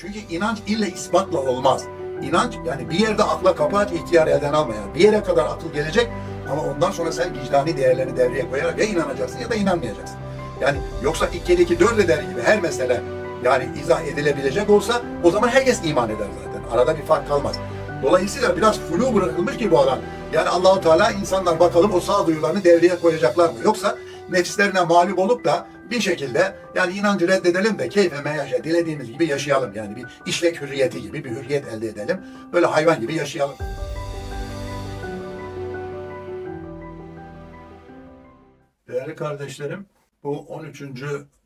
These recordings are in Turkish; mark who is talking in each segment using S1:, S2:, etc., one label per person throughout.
S1: Çünkü inanç ille ispatla olmaz. İnanç yani bir yerde akla kapı aç ihtiyar elden almayan. Bir yere kadar akıl gelecek ama ondan sonra sen vicdani değerlerini devreye koyarak ya inanacaksın ya da inanmayacaksın. Yani yoksa 2 2 4 eder gibi her mesele yani izah edilebilecek olsa o zaman herkes iman eder zaten. Arada bir fark kalmaz. Dolayısıyla biraz flu bırakılmış ki bu alan. Yani Allahu Teala insanlar bakalım o sağduyularını devreye koyacaklar mı? Yoksa nefislerine mağlup olup da bir şekilde yani inancı reddedelim de keyfe meyaşa dilediğimiz gibi yaşayalım. Yani bir işlek hürriyeti gibi bir hürriyet elde edelim. Böyle hayvan gibi yaşayalım. Değerli kardeşlerim, bu 13.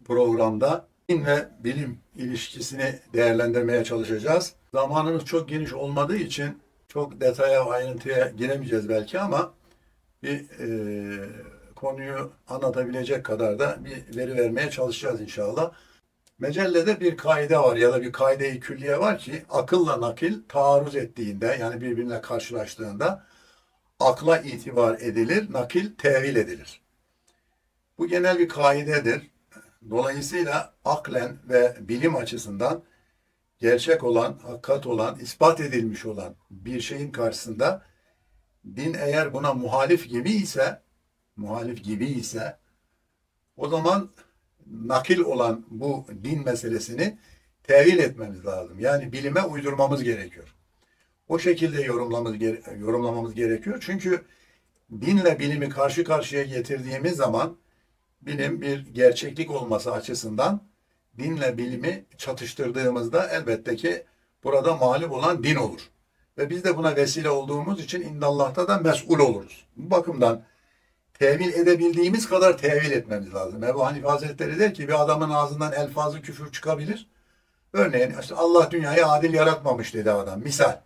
S1: programda din ve bilim ilişkisini değerlendirmeye çalışacağız. Zamanımız çok geniş olmadığı için çok detaya, ayrıntıya giremeyeceğiz belki ama bir e, konuyu anlatabilecek kadar da bir veri vermeye çalışacağız inşallah. Mecellede bir kaide var ya da bir kaide-i külliye var ki akılla nakil taarruz ettiğinde yani birbirine karşılaştığında akla itibar edilir, nakil tevil edilir. Bu genel bir kaidedir. Dolayısıyla aklen ve bilim açısından gerçek olan, hakikat olan, ispat edilmiş olan bir şeyin karşısında din eğer buna muhalif gibi ise, muhalif gibi ise o zaman nakil olan bu din meselesini tevil etmemiz lazım. Yani bilime uydurmamız gerekiyor. O şekilde yorumlamamız, yorumlamamız gerekiyor. Çünkü dinle bilimi karşı karşıya getirdiğimiz zaman bilim bir gerçeklik olması açısından dinle bilimi çatıştırdığımızda elbette ki burada mağlup olan din olur. Ve biz de buna vesile olduğumuz için indallah'ta da mesul oluruz. Bu bakımdan tevil edebildiğimiz kadar tevil etmemiz lazım. Ebu Hanife Hazretleri der ki bir adamın ağzından elfazı küfür çıkabilir. Örneğin işte Allah dünyayı adil yaratmamış dedi adam. Misal.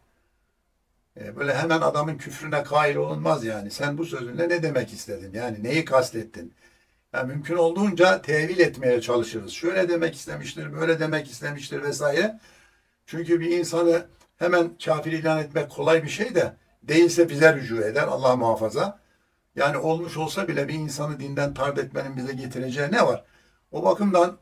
S1: E, Böyle hemen adamın küfrüne kail olunmaz yani. Sen bu sözünle ne demek istedin? Yani neyi kastettin? Yani mümkün olduğunca tevil etmeye çalışırız. Şöyle demek istemiştir, böyle demek istemiştir vesaire. Çünkü bir insanı hemen kafir ilan etmek kolay bir şey de değilse bize rücu eder Allah muhafaza. Yani olmuş olsa bile bir insanı dinden tard etmenin bize getireceği ne var? O bakımdan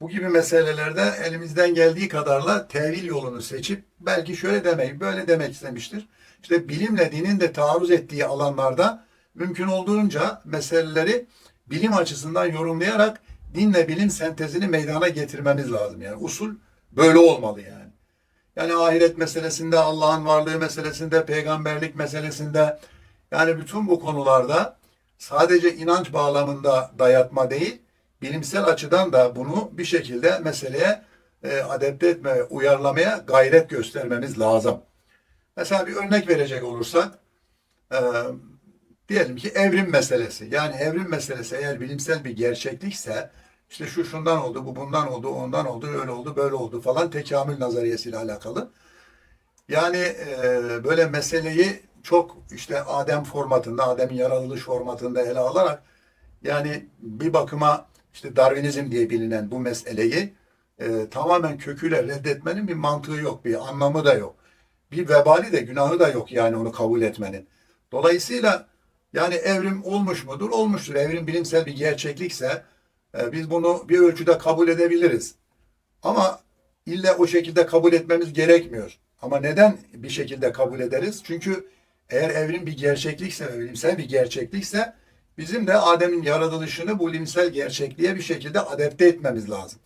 S1: bu gibi meselelerde elimizden geldiği kadarla tevil yolunu seçip belki şöyle demeyi böyle demek istemiştir. İşte bilimle dinin de taarruz ettiği alanlarda mümkün olduğunca meseleleri bilim açısından yorumlayarak dinle bilim sentezini meydana getirmemiz lazım. Yani usul böyle olmalı yani. Yani ahiret meselesinde, Allah'ın varlığı meselesinde, peygamberlik meselesinde yani bütün bu konularda sadece inanç bağlamında dayatma değil, bilimsel açıdan da bunu bir şekilde meseleye e, adapte etme, uyarlamaya gayret göstermemiz lazım. Mesela bir örnek verecek olursak, e, diyelim ki evrim meselesi. Yani evrim meselesi eğer bilimsel bir gerçeklikse, işte şu şundan oldu, bu bundan oldu, ondan oldu, öyle oldu, böyle oldu falan tekamül nazariyesiyle alakalı. Yani e, böyle meseleyi çok işte Adem formatında, Adem'in yaratılış formatında ele alarak yani bir bakıma işte Darwinizm diye bilinen bu meseleyi e, tamamen köküyle reddetmenin bir mantığı yok, bir anlamı da yok. Bir vebali de günahı da yok yani onu kabul etmenin. Dolayısıyla yani evrim olmuş mudur? Olmuştur. Evrim bilimsel bir gerçeklikse e, biz bunu bir ölçüde kabul edebiliriz. Ama ille o şekilde kabul etmemiz gerekmiyor. Ama neden bir şekilde kabul ederiz? Çünkü eğer evrim bir gerçeklikse ve bilimsel bir gerçeklikse bizim de Adem'in yaratılışını bu bilimsel gerçekliğe bir şekilde adapte etmemiz lazım.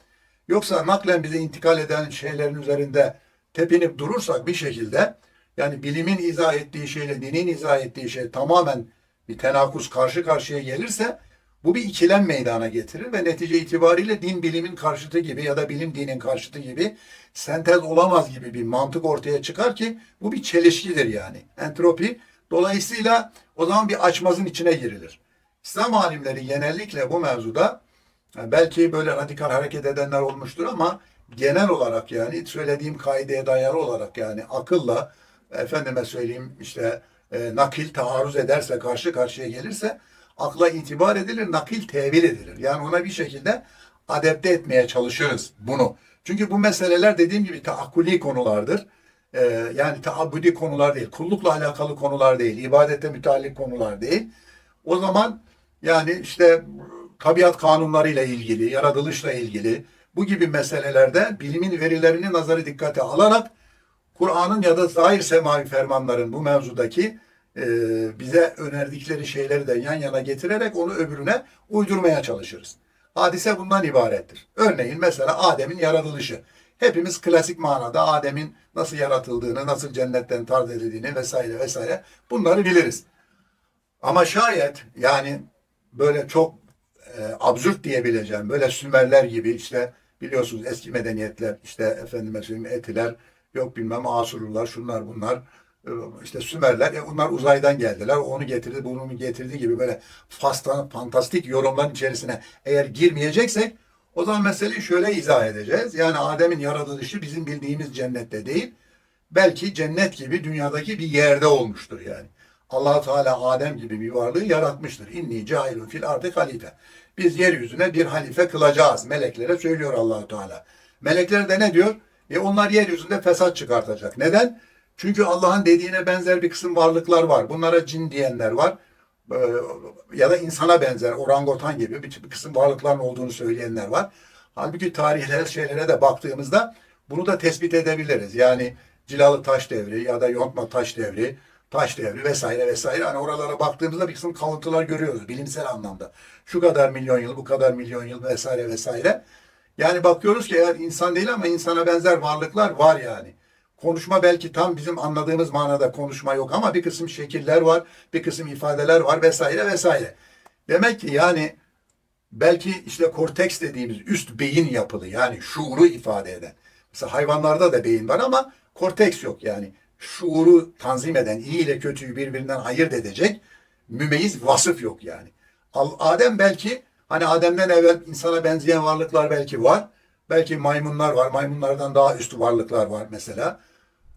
S1: Yoksa naklen bize intikal eden şeylerin üzerinde tepinip durursak bir şekilde yani bilimin izah ettiği şeyle dinin izah ettiği şey tamamen bir tenakuz karşı karşıya gelirse bu bir ikilem meydana getirir ve netice itibariyle din bilimin karşıtı gibi ya da bilim dinin karşıtı gibi sentez olamaz gibi bir mantık ortaya çıkar ki bu bir çelişkidir yani. Entropi dolayısıyla o zaman bir açmazın içine girilir. İslam alimleri genellikle bu mevzuda yani belki böyle radikal hareket edenler olmuştur ama genel olarak yani söylediğim kaideye dayalı olarak yani akılla efendime söyleyeyim işte e, nakil taarruz ederse karşı karşıya gelirse akla itibar edilir, nakil tevil edilir. Yani ona bir şekilde adapte etmeye çalışırız bunu. Çünkü bu meseleler dediğim gibi taakkuli konulardır. Ee, yani taabbudi konular değil, kullukla alakalı konular değil, ibadete müteallik konular değil. O zaman yani işte tabiat kanunlarıyla ilgili, yaratılışla ilgili, bu gibi meselelerde bilimin verilerini nazarı dikkate alarak Kur'an'ın ya da zahir semavi fermanların bu mevzudaki e, bize önerdikleri şeyleri de yan yana getirerek onu öbürüne uydurmaya çalışırız. Hadise bundan ibarettir. Örneğin mesela Adem'in yaratılışı. Hepimiz klasik manada Adem'in nasıl yaratıldığını, nasıl cennetten tard edildiğini vesaire vesaire bunları biliriz. Ama şayet yani böyle çok e, absürt diyebileceğim böyle Sümerler gibi işte biliyorsunuz eski medeniyetler işte efendime söyleyeyim Etiler yok bilmem Asurlular şunlar bunlar işte Sümerler e, onlar uzaydan geldiler onu getirdi bunu getirdi gibi böyle fastan, fantastik yorumların içerisine eğer girmeyeceksek o zaman meseleyi şöyle izah edeceğiz. Yani Adem'in yaratılışı bizim bildiğimiz cennette değil belki cennet gibi dünyadaki bir yerde olmuştur yani. allah Teala Adem gibi bir varlığı yaratmıştır. İnni cailun fil ardı halife. Biz yeryüzüne bir halife kılacağız. Meleklere söylüyor allah Teala. Melekler de ne diyor? E onlar yeryüzünde fesat çıkartacak. Neden? Çünkü Allah'ın dediğine benzer bir kısım varlıklar var. Bunlara cin diyenler var. Ee, ya da insana benzer orangutan gibi bir, bir kısım varlıkların olduğunu söyleyenler var. Halbuki tarihlere şeylere de baktığımızda bunu da tespit edebiliriz. Yani Cilalı Taş Devri ya da Yontma Taş Devri, Taş Devri vesaire vesaire. Hani oralara baktığımızda bir kısım kalıntılar görüyoruz bilimsel anlamda. Şu kadar milyon yıl, bu kadar milyon yıl vesaire vesaire. Yani bakıyoruz ki eğer insan değil ama insana benzer varlıklar var yani. Konuşma belki tam bizim anladığımız manada konuşma yok ama bir kısım şekiller var, bir kısım ifadeler var vesaire vesaire. Demek ki yani belki işte korteks dediğimiz üst beyin yapılı yani şuuru ifade eden. Mesela hayvanlarda da beyin var ama korteks yok yani. Şuuru tanzim eden, iyi ile kötüyü birbirinden ayırt edecek mümeyiz vasıf yok yani. Adem belki hani Adem'den evvel insana benzeyen varlıklar belki var. Belki maymunlar var. Maymunlardan daha üstü varlıklar var mesela.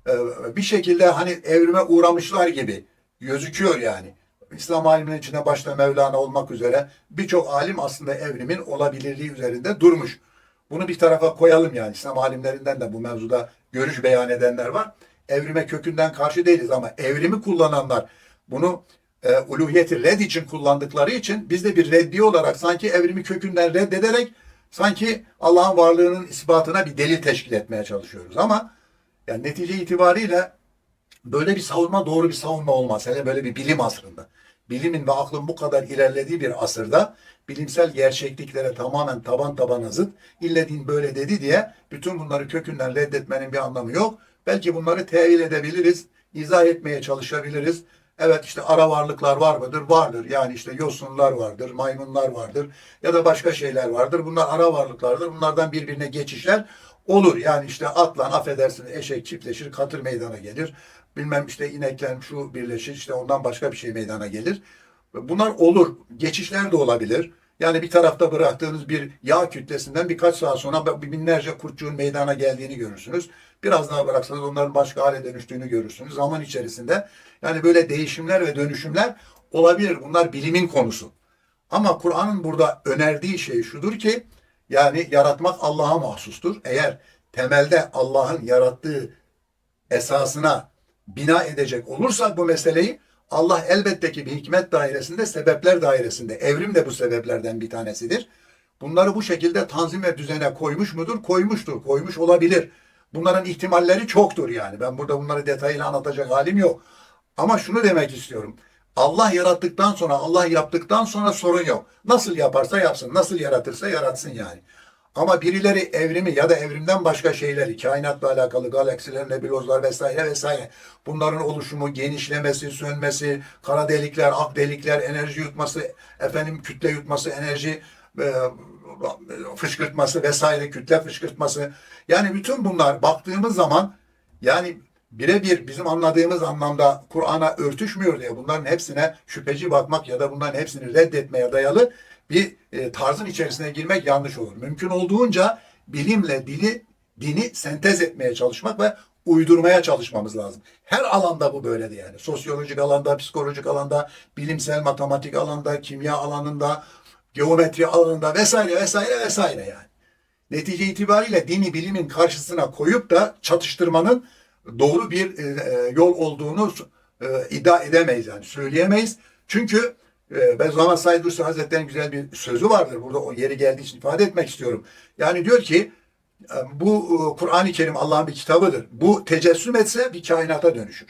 S1: Ee, bir şekilde hani evrime uğramışlar gibi gözüküyor yani. İslam aliminin içinde başta Mevlana olmak üzere birçok alim aslında evrimin olabilirliği üzerinde durmuş. Bunu bir tarafa koyalım yani. İslam alimlerinden de bu mevzuda görüş beyan edenler var. Evrime kökünden karşı değiliz ama evrimi kullananlar bunu e, uluhiyeti red için kullandıkları için biz de bir reddi olarak sanki evrimi kökünden reddederek sanki Allah'ın varlığının ispatına bir delil teşkil etmeye çalışıyoruz. Ama yani netice itibariyle böyle bir savunma doğru bir savunma olmaz. Hele böyle bir bilim asrında. Bilimin ve aklın bu kadar ilerlediği bir asırda bilimsel gerçekliklere tamamen taban tabana zıt ille din böyle dedi diye bütün bunları kökünden reddetmenin bir anlamı yok. Belki bunları tevil edebiliriz, izah etmeye çalışabiliriz. Evet işte ara varlıklar var mıdır? Vardır. Yani işte yosunlar vardır, maymunlar vardır ya da başka şeyler vardır. Bunlar ara varlıklardır. Bunlardan birbirine geçişler olur. Yani işte atlan affedersin eşek çiftleşir, katır meydana gelir. Bilmem işte inekler şu birleşir, işte ondan başka bir şey meydana gelir. Bunlar olur. Geçişler de olabilir. Yani bir tarafta bıraktığınız bir yağ kütlesinden birkaç saat sonra binlerce kurtçuğun meydana geldiğini görürsünüz. Biraz daha bıraksanız onların başka hale dönüştüğünü görürsünüz. Zaman içerisinde yani böyle değişimler ve dönüşümler olabilir. Bunlar bilimin konusu. Ama Kur'an'ın burada önerdiği şey şudur ki yani yaratmak Allah'a mahsustur. Eğer temelde Allah'ın yarattığı esasına bina edecek olursak bu meseleyi Allah elbette ki bir hikmet dairesinde, sebepler dairesinde. Evrim de bu sebeplerden bir tanesidir. Bunları bu şekilde tanzim ve düzene koymuş mudur? Koymuştur, koymuş olabilir. Bunların ihtimalleri çoktur yani. Ben burada bunları detaylı anlatacak halim yok. Ama şunu demek istiyorum. Allah yarattıktan sonra, Allah yaptıktan sonra sorun yok. Nasıl yaparsa yapsın, nasıl yaratırsa yaratsın yani. Ama birileri evrimi ya da evrimden başka şeyleri, kainatla alakalı galaksiler, nebulozlar vesaire vesaire bunların oluşumu, genişlemesi, sönmesi, kara delikler, ak delikler, enerji yutması, efendim kütle yutması, enerji e, fışkırtması vesaire, kütle fışkırtması. Yani bütün bunlar baktığımız zaman yani birebir bizim anladığımız anlamda Kur'an'a örtüşmüyor diye bunların hepsine şüpheci bakmak ya da bunların hepsini reddetmeye dayalı bir e, tarzın içerisine girmek yanlış olur. Mümkün olduğunca bilimle dili, dini sentez etmeye çalışmak ve uydurmaya çalışmamız lazım. Her alanda bu böyledir yani. Sosyolojik alanda, psikolojik alanda, bilimsel matematik alanda, kimya alanında, geometri alanında vesaire vesaire vesaire yani. Netice itibariyle dini bilimin karşısına koyup da çatıştırmanın doğru bir e, e, yol olduğunu e, iddia edemeyiz yani söyleyemeyiz. Çünkü e, Bediüzzaman Said Nursi Hazretleri'nin güzel bir sözü vardır. Burada o yeri geldiği için ifade etmek istiyorum. Yani diyor ki bu Kur'an-ı Kerim Allah'ın bir kitabıdır. Bu tecessüm etse bir kainata dönüşür.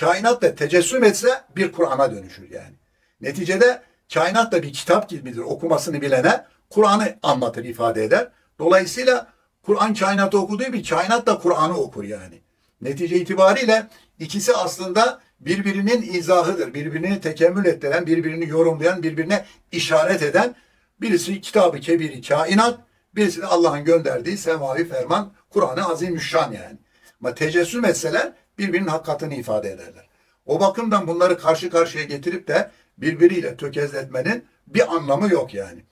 S1: Kainat da tecessüm etse bir Kur'an'a dönüşür yani. Neticede kainat da bir kitap gibidir okumasını bilene. Kur'an'ı anlatır, ifade eder. Dolayısıyla Kur'an kainatı okuduğu gibi kainat da Kur'an'ı okur yani. Netice itibariyle ikisi aslında birbirinin izahıdır. Birbirini tekemmül ettiren, birbirini yorumlayan, birbirine işaret eden birisi kitabı kebiri kainat, birisi de Allah'ın gönderdiği semavi ferman Kur'an-ı Azimüşşan yani. Ama tecessüm etseler birbirinin hakikatini ifade ederler. O bakımdan bunları karşı karşıya getirip de birbiriyle tökezletmenin bir anlamı yok yani.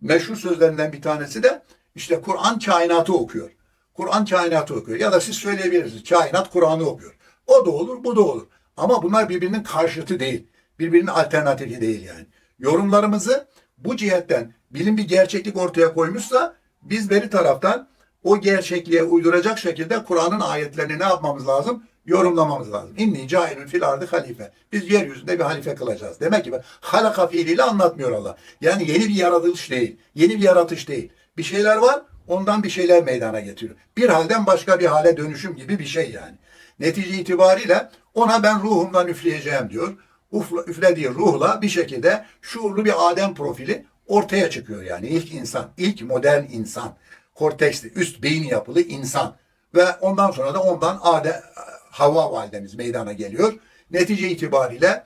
S1: Meşhur sözlerinden bir tanesi de işte Kur'an kainatı okuyor. Kur'an kainatı okuyor. Ya da siz söyleyebilirsiniz. Kainat Kur'an'ı okuyor. O da olur, bu da olur. Ama bunlar birbirinin karşıtı değil. Birbirinin alternatifi değil yani. Yorumlarımızı bu cihetten bilim bir gerçeklik ortaya koymuşsa biz beri taraftan o gerçekliğe uyduracak şekilde Kur'an'ın ayetlerini ne yapmamız lazım? Yorumlamamız lazım. İnni cailun fil ardı halife. Biz yeryüzünde bir halife kılacağız. Demek ki halaka fiiliyle anlatmıyor Allah. Yani yeni bir yaratılış değil. Yeni bir yaratış değil. Bir şeyler var ondan bir şeyler meydana getiriyor. Bir halden başka bir hale dönüşüm gibi bir şey yani. Netice itibariyle ona ben ruhumdan üfleyeceğim diyor. Ufla, üflediği ruhla bir şekilde şuurlu bir Adem profili ortaya çıkıyor yani. ilk insan, ilk modern insan. Korteksli, üst beyin yapılı insan. Ve ondan sonra da ondan Adem, Havva validemiz meydana geliyor. Netice itibariyle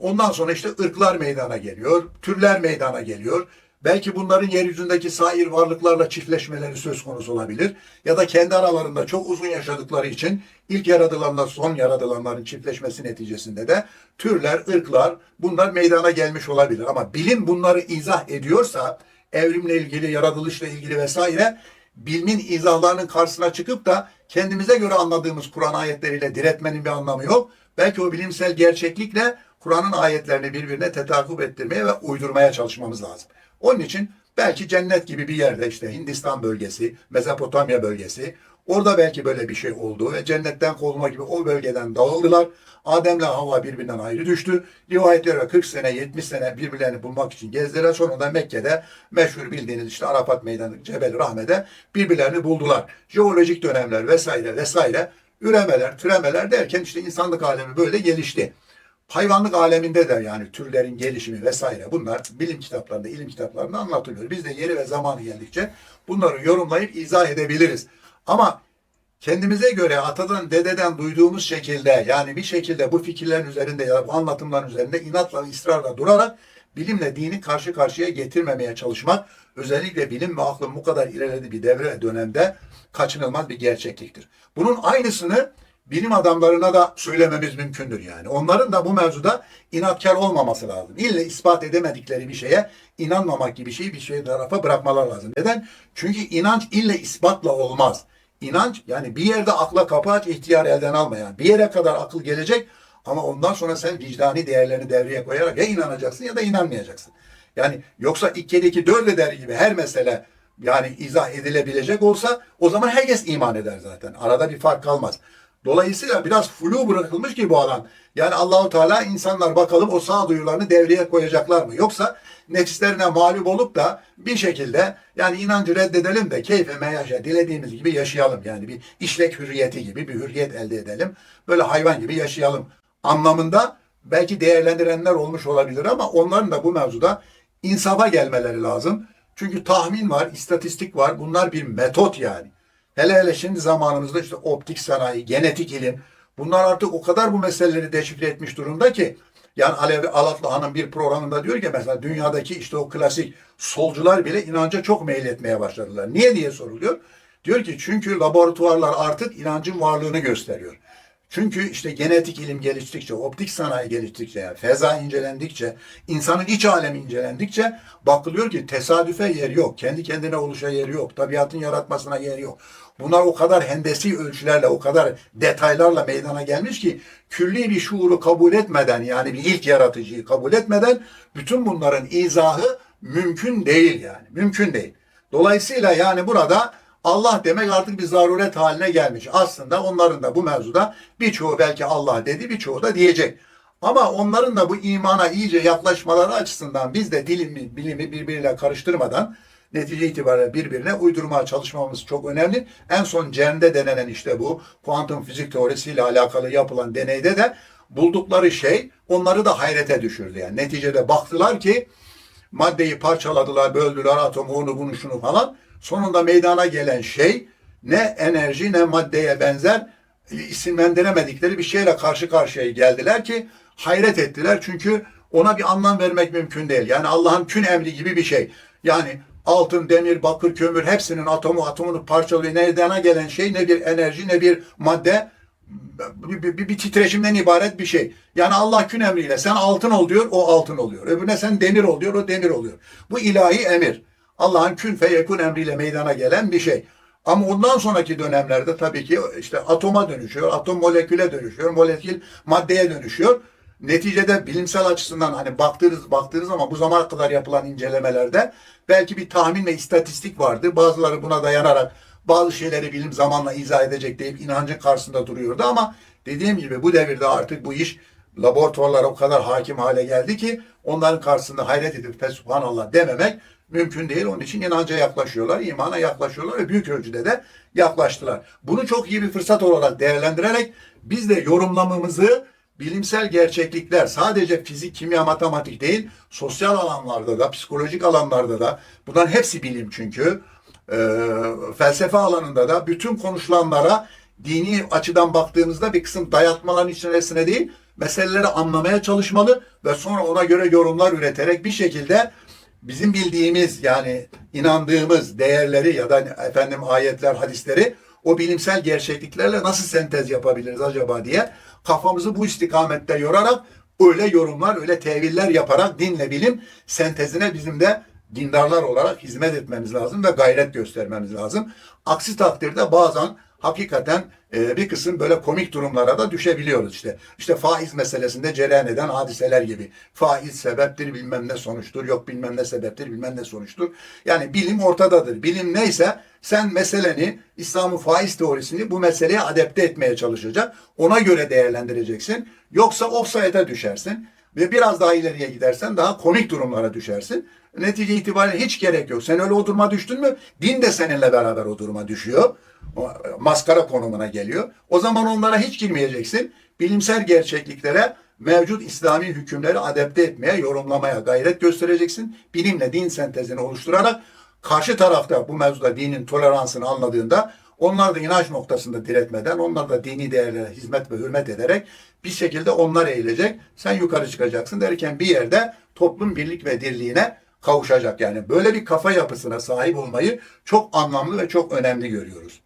S1: ondan sonra işte ırklar meydana geliyor, türler meydana geliyor. Belki bunların yeryüzündeki sair varlıklarla çiftleşmeleri söz konusu olabilir. Ya da kendi aralarında çok uzun yaşadıkları için ilk yaratılanla son yaratılanların çiftleşmesi neticesinde de türler, ırklar bunlar meydana gelmiş olabilir. Ama bilim bunları izah ediyorsa evrimle ilgili, yaratılışla ilgili vesaire bilimin izahlarının karşısına çıkıp da kendimize göre anladığımız Kur'an ayetleriyle diretmenin bir anlamı yok. Belki o bilimsel gerçeklikle Kur'an'ın ayetlerini birbirine tetakip ettirmeye ve uydurmaya çalışmamız lazım. Onun için belki cennet gibi bir yerde işte Hindistan bölgesi, Mezopotamya bölgesi orada belki böyle bir şey oldu ve cennetten kovulma gibi o bölgeden dağıldılar. Adem'le Havva birbirinden ayrı düştü. Rivayetlere 40 sene 70 sene birbirlerini bulmak için gezdiler. Sonra da Mekke'de meşhur bildiğiniz işte Arafat Meydanı Cebel Rahme'de birbirlerini buldular. Jeolojik dönemler vesaire vesaire üremeler, türemeler derken işte insanlık alemi böyle gelişti. Hayvanlık aleminde de yani türlerin gelişimi vesaire bunlar bilim kitaplarında, ilim kitaplarında anlatılıyor. Biz de yeri ve zamanı geldikçe bunları yorumlayıp izah edebiliriz. Ama kendimize göre atadan, dededen duyduğumuz şekilde yani bir şekilde bu fikirlerin üzerinde ya da bu anlatımların üzerinde inatla, ısrarla durarak bilimle dini karşı karşıya getirmemeye çalışmak özellikle bilim ve aklın bu kadar ilerlediği bir devre dönemde kaçınılmaz bir gerçekliktir. Bunun aynısını bilim adamlarına da söylememiz mümkündür yani. Onların da bu mevzuda inatkar olmaması lazım. İlle ispat edemedikleri bir şeye inanmamak gibi şeyi bir şey tarafa bırakmalar lazım. Neden? Çünkü inanç ille ispatla olmaz. İnanç yani bir yerde akla kapı aç ihtiyar elden almayan. Bir yere kadar akıl gelecek ama ondan sonra sen vicdani değerlerini devreye koyarak ya inanacaksın ya da inanmayacaksın. Yani yoksa iki kere iki dört eder gibi her mesele yani izah edilebilecek olsa o zaman herkes iman eder zaten. Arada bir fark kalmaz. Dolayısıyla biraz flu bırakılmış ki bu alan. Yani Allahu Teala insanlar bakalım o sağduyularını devreye koyacaklar mı? Yoksa nefislerine mağlup olup da bir şekilde yani inancı reddedelim de keyfe meyaşa dilediğimiz gibi yaşayalım. Yani bir işlek hürriyeti gibi bir hürriyet elde edelim. Böyle hayvan gibi yaşayalım anlamında belki değerlendirenler olmuş olabilir ama onların da bu mevzuda insafa gelmeleri lazım. Çünkü tahmin var, istatistik var. Bunlar bir metot yani. Hele hele şimdi zamanımızda işte optik sanayi, genetik ilim bunlar artık o kadar bu meseleleri deşifre etmiş durumda ki yani Alevi Alatlı Hanım bir programında diyor ki mesela dünyadaki işte o klasik solcular bile inanca çok meyletmeye başladılar. Niye diye soruluyor. Diyor ki çünkü laboratuvarlar artık inancın varlığını gösteriyor. Çünkü işte genetik ilim geliştikçe, optik sanayi geliştikçe, yani feza incelendikçe, insanın iç alemi incelendikçe bakılıyor ki tesadüfe yer yok. Kendi kendine oluşa yer yok. Tabiatın yaratmasına yer yok. Bunlar o kadar hendesi ölçülerle, o kadar detaylarla meydana gelmiş ki külli bir şuuru kabul etmeden yani bir ilk yaratıcıyı kabul etmeden bütün bunların izahı mümkün değil yani. Mümkün değil. Dolayısıyla yani burada Allah demek artık bir zaruret haline gelmiş. Aslında onların da bu mevzuda birçoğu belki Allah dedi, birçoğu da diyecek. Ama onların da bu imana iyice yaklaşmaları açısından biz de dilimi, bilimi birbiriyle karıştırmadan netice itibariyle birbirine uydurmaya çalışmamız çok önemli. En son CERN'de denenen işte bu kuantum fizik teorisiyle alakalı yapılan deneyde de buldukları şey onları da hayrete düşürdü. Yani neticede baktılar ki maddeyi parçaladılar, böldüler atomu, onu bunu şunu falan. Sonunda meydana gelen şey ne enerji ne maddeye benzer isimlendiremedikleri bir şeyle karşı karşıya geldiler ki hayret ettiler. Çünkü ona bir anlam vermek mümkün değil. Yani Allah'ın kün emri gibi bir şey. Yani altın, demir, bakır, kömür hepsinin atomu atomunu parçalıyor. Meydana gelen şey ne bir enerji ne bir madde bir, bir, bir, titreşimden ibaret bir şey. Yani Allah kün emriyle sen altın ol diyor, o altın oluyor. Öbürüne sen demir ol diyor, o demir oluyor. Bu ilahi emir. Allah'ın kün feyekun emriyle meydana gelen bir şey. Ama ondan sonraki dönemlerde tabii ki işte atoma dönüşüyor, atom moleküle dönüşüyor, molekül maddeye dönüşüyor. Neticede bilimsel açısından hani baktığınız baktığınız ama bu zamana kadar yapılan incelemelerde belki bir tahmin ve istatistik vardı. Bazıları buna dayanarak bazı şeyleri bilim zamanla izah edecek deyip inancın karşısında duruyordu ama dediğim gibi bu devirde artık bu iş laboratuvarlara o kadar hakim hale geldi ki onların karşısında hayret edip fesubhanallah dememek mümkün değil. Onun için inanca yaklaşıyorlar, imana yaklaşıyorlar ve büyük ölçüde de yaklaştılar. Bunu çok iyi bir fırsat olarak değerlendirerek biz de yorumlamamızı bilimsel gerçeklikler sadece fizik, kimya, matematik değil, sosyal alanlarda da, psikolojik alanlarda da bunların hepsi bilim çünkü e, felsefe alanında da bütün konuşulanlara dini açıdan baktığımızda bir kısım dayatmaların içerisine değil, meseleleri anlamaya çalışmalı ve sonra ona göre yorumlar üreterek bir şekilde bizim bildiğimiz yani inandığımız değerleri ya da efendim ayetler, hadisleri o bilimsel gerçekliklerle nasıl sentez yapabiliriz acaba diye kafamızı bu istikamette yorarak öyle yorumlar, öyle teviller yaparak dinle bilim sentezine bizim de dindarlar olarak hizmet etmemiz lazım ve gayret göstermemiz lazım. Aksi takdirde bazen hakikaten e, bir kısım böyle komik durumlara da düşebiliyoruz işte. İşte faiz meselesinde cereyan eden hadiseler gibi. Faiz sebeptir bilmem ne sonuçtur, yok bilmem ne sebeptir bilmem ne sonuçtur. Yani bilim ortadadır. Bilim neyse sen meseleni, İslam'ın faiz teorisini bu meseleye adapte etmeye çalışacak. Ona göre değerlendireceksin. Yoksa offside'a düşersin. Ve biraz daha ileriye gidersen daha komik durumlara düşersin. Netice itibariyle hiç gerek yok. Sen öyle o duruma düştün mü din de seninle beraber o duruma düşüyor. O, maskara konumuna geliyor. O zaman onlara hiç girmeyeceksin. Bilimsel gerçekliklere mevcut İslami hükümleri adapte etmeye, yorumlamaya gayret göstereceksin. Bilimle din sentezini oluşturarak karşı tarafta bu mevzuda dinin toleransını anladığında onlar da inanç noktasında diretmeden, onlar da dini değerlere hizmet ve hürmet ederek bir şekilde onlar eğilecek. Sen yukarı çıkacaksın derken bir yerde toplum birlik ve dirliğine kavuşacak. Yani böyle bir kafa yapısına sahip olmayı çok anlamlı ve çok önemli görüyoruz.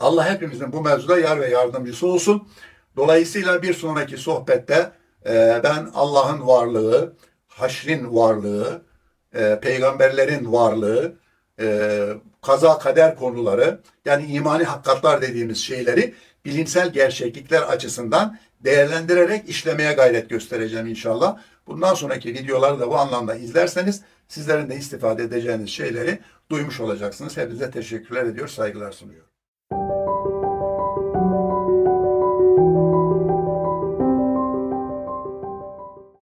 S1: Allah hepimizin bu mevzuda yar ve yardımcısı olsun. Dolayısıyla bir sonraki sohbette e, ben Allah'ın varlığı, haşrin varlığı, e, peygamberlerin varlığı, e, kaza kader konuları yani imani hakikatlar dediğimiz şeyleri bilimsel gerçeklikler açısından değerlendirerek işlemeye gayret göstereceğim inşallah. Bundan sonraki videoları da bu anlamda izlerseniz sizlerin de istifade edeceğiniz şeyleri duymuş olacaksınız. Hepinize teşekkürler ediyor, saygılar sunuyorum.